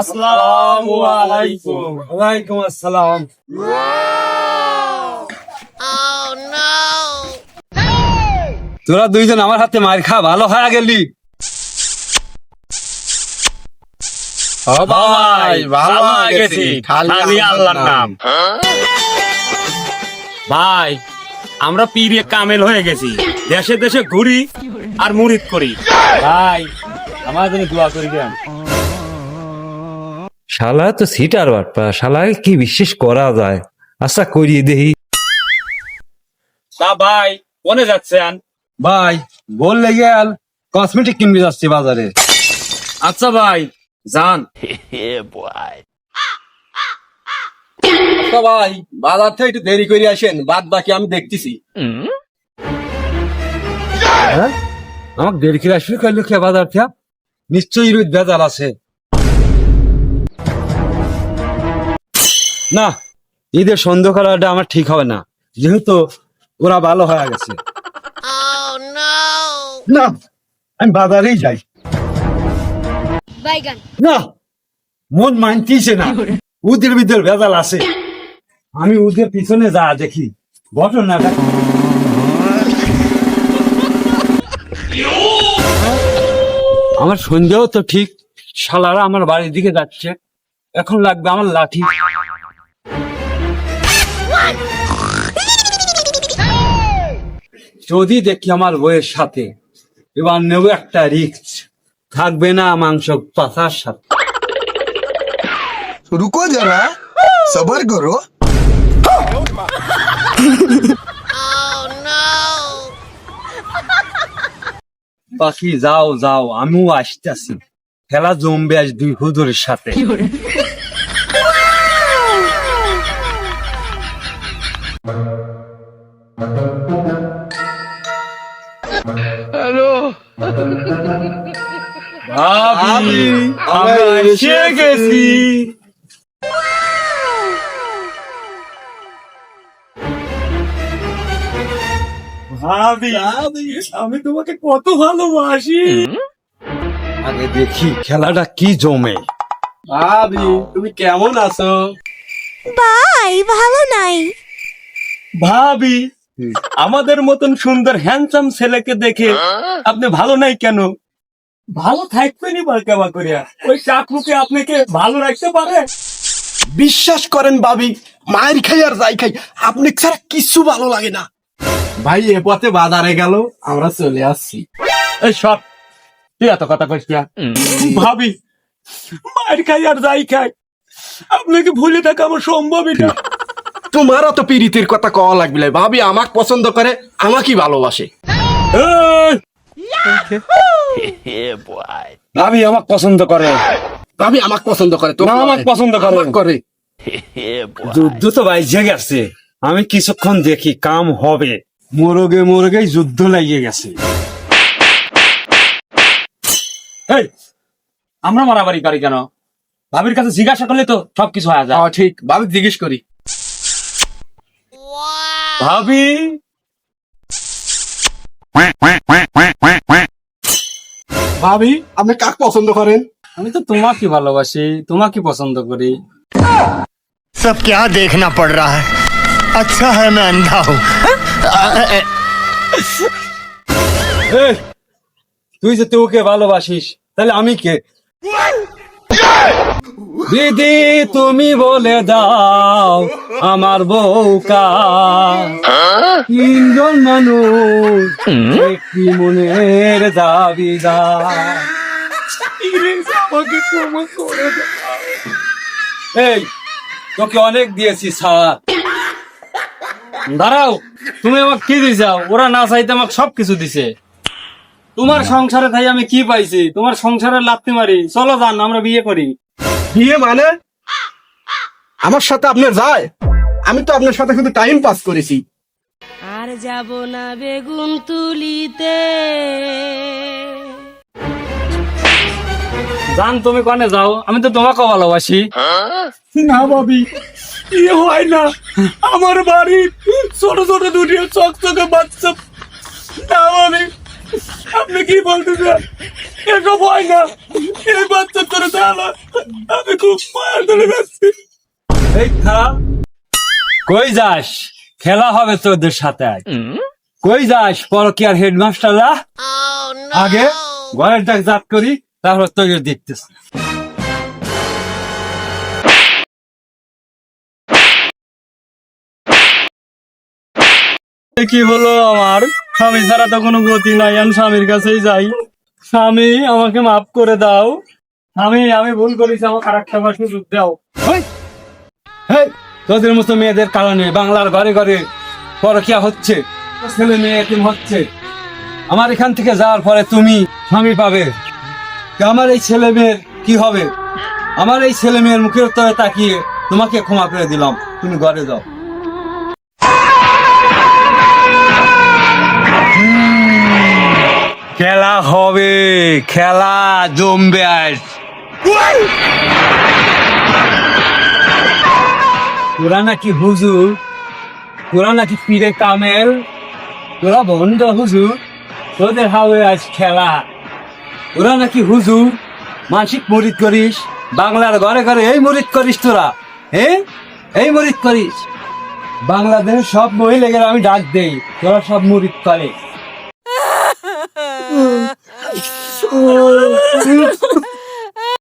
আসসালামু আলাইকুম ওয়ালাইকুম আসসালাম তোরা দুইজন আমার হাতে মার খা ভালো হয়ে গেলি। ভাই ভালো গেছি খালি আল্লাহর নাম। ভাই আমরা পীরে কামেল হয়ে গেছি। দেশে দেশে ঘুরি আর মুরিদ করি। ভাই আমার জন্য দোয়া করি দেন। শালা তো সিটার বাটপা শালাকে কি বিশ্বাস করা যায়? আচ্ছা করিয়ে দেহি তা ভাই কোনে যাচ্ছেন? ভাই বললে গেল কসমেটিক কিনবি যাচ্ছি বাজারে। আচ্ছা ভাই যান। তো ভাই বাজার থেকে একটু দেরি করে আসেন বাদ বাকি আমি দেখতেছি। হ্যাঁ? আমাকে দেরি করে আসলে কইলো কে বাজার থেকে? নিশ্চয়ই রোদ বেজাল আছে। না ঈদের সন্দেহ করাটা আমার ঠিক হবে না। যেহেতু ওরা ভালো হয়ে গেছে। না আমি বাজারেই যাই। না মন মানতিছে না। উদের ভিতর ভেজাল আছে। আমি উদের পিছনে যা দেখি ঘটনাটা আমার সন্দেহ তো ঠিক শালারা আমার বাড়ির দিকে যাচ্ছে। এখন লাগবে আমার লাঠি। যদি দেখি আমার বইয়ের সাথে এবার নেব একটা রিক্স। থাকবে না মাংস পাতার সাথে। রুকো যারা সবার করো। পাখি যাও যাও আমিও আসতেছি। খেলা জমবে আজ দুই হুদুরের সাথে। Thank you. ভাবি আমরা এসে গেছি। ভাবি আমি তোমাকে কত ভালোবাসি। আগে দেখি খেলাটা কি জমে। ভাবি তুমি কেমন আছো? ভাই ভালো নাই। ভাবি আমাদের মতন সুন্দর হ্যান্ডসাম ছেলেকে দেখে আপনি ভালো নাই কেন? ভালো থাকবেনই বা কেবা করিয়া ওই চাকরুকে আপনাকে ভালো রাখতে পারে? বিশ্বাস করেন ভাবি মায়ের খাই আর যাই খাই আপনি ছাড়া কিছু ভালো লাগে না। ভাই এ পথে বাজারে গেল আমরা চলে আসছি। এই সব তুই এত কথা কইস কিয়া? ভাবি মায়ের খাই আর যাই খাই আপনাকে ভুলে থাকা আমার সম্ভবই না। তোমার অত পীড়িতের কথা কওয়া লাগবে না। ভাবি আমাকে পছন্দ করে আমাকেই ভালোবাসে। ভাবি আমাকে পছন্দ করে। ভাবি আমাকে পছন্দ করে না আমাকে পছন্দ করে। করে। যুদ্ধ তো বাইজে গেছে। আমি কিছুক্ষণ দেখি কাম হবে। মোরগে মোরগে যুদ্ধ লাগিয়ে গেছে। আমরা মারামারি করি কেন? ভাবির কাছে জিজ্ঞাসা করলে তো সবকিছু হয়ে যায়। হ্যাঁ ঠিক। ভাবি জিজ্ঞেস করি। ভাবি ভাবি আপনি কাক পছন্দ করেন আমি তো তোমাকে ভালোবাসি তোমাকে পছন্দ করি सब क्या देखना पड़ रहा है अच्छा है मैं अंधा हूँ এই, তুই যে তোকে ভালোবাসিস তাহলে আমি কে দিদি তুমি বলে দাও আমার বউকা। তিনজন মানুষ একটি মনের দাবিদার আমাকে ক্ষমা করে দাও। এই তোকে অনেক দিয়েছি স্যার। দাঁড়াও তুমি আমাকে কি দিছাও ওরা না চাইতে আমাকে সবকিছু দিছে। তোমার সংসারে তাই আমি কি পাইছি? তোমার সংসারে লাত্তি মারি। চলো যান আমরা বিয়ে করি। বিয়ে মানে? আমার সাথে আপনার যায়। আমি তো আপনার সাথে কিন্তু টাইম পাস করেছি। আর যাব না বেগুন তুলিতে। জান তুমি কনে যাও? আমি তো তোমাকে ভালোবাসি। না ভাবি ইয়ে হয় না। আমার বাড়ি ছোট ছোট দুটি চকচকে বাচ্চা। না ভাবি আপনি কি বলতে চান এসব হয় না। এই বাচ্চা করে তাহলে আমি খুব মায়া ধরে যাচ্ছে। এই খারাপ কই যাস? খেলা হবে তোদের সাথে আজ। কই যাস, পরকিয়ার হেডমাস্টাররা আগে ঘরের ডাক জাত করি, তারপর তোকে দেখতেছি। কি হলো আমার? স্বামী ছাড়া তো কোনো গতি নাই, আমি স্বামীর কাছেই যাই। স্বামী, আমাকে মাফ করে দাও। স্বামী আমি ভুল করেছি, আমাকে আর একটা বার সুযোগ দাও! তোদের মতো মেয়েদের কারণে বাংলার ঘরে ঘরে পরকিয়া হচ্ছে ছেলে মেয়ে এতিম হচ্ছে। আমার এখান থেকে যাওয়ার পরে তুমি স্বামী পাবে। আমার এই ছেলে মেয়ের কি হবে? আমার এই ছেলে মেয়ের মুখের উত্তরে তাকিয়ে তোমাকে ক্ষমা করে দিলাম। তুমি ঘরে যাও। খেলা হবে, খেলা জমবে আজ। তোরা নাকি হুজুর? তোরা নাকি পীরে কামেল? তোরা বন্ধ হুজুর? তোদের হবে আজ খেলা। তোরা নাকি হুজুর? মানসিক মরিদ করিস, বাংলার ঘরে ঘরে এই মরিদ করিস তোরা হ্যাঁ এই মরিদ করিস। বাংলাদেশের সব মহিলাদের আমি ডাক দেই, তোরা সব মরিদ করে うん。そう。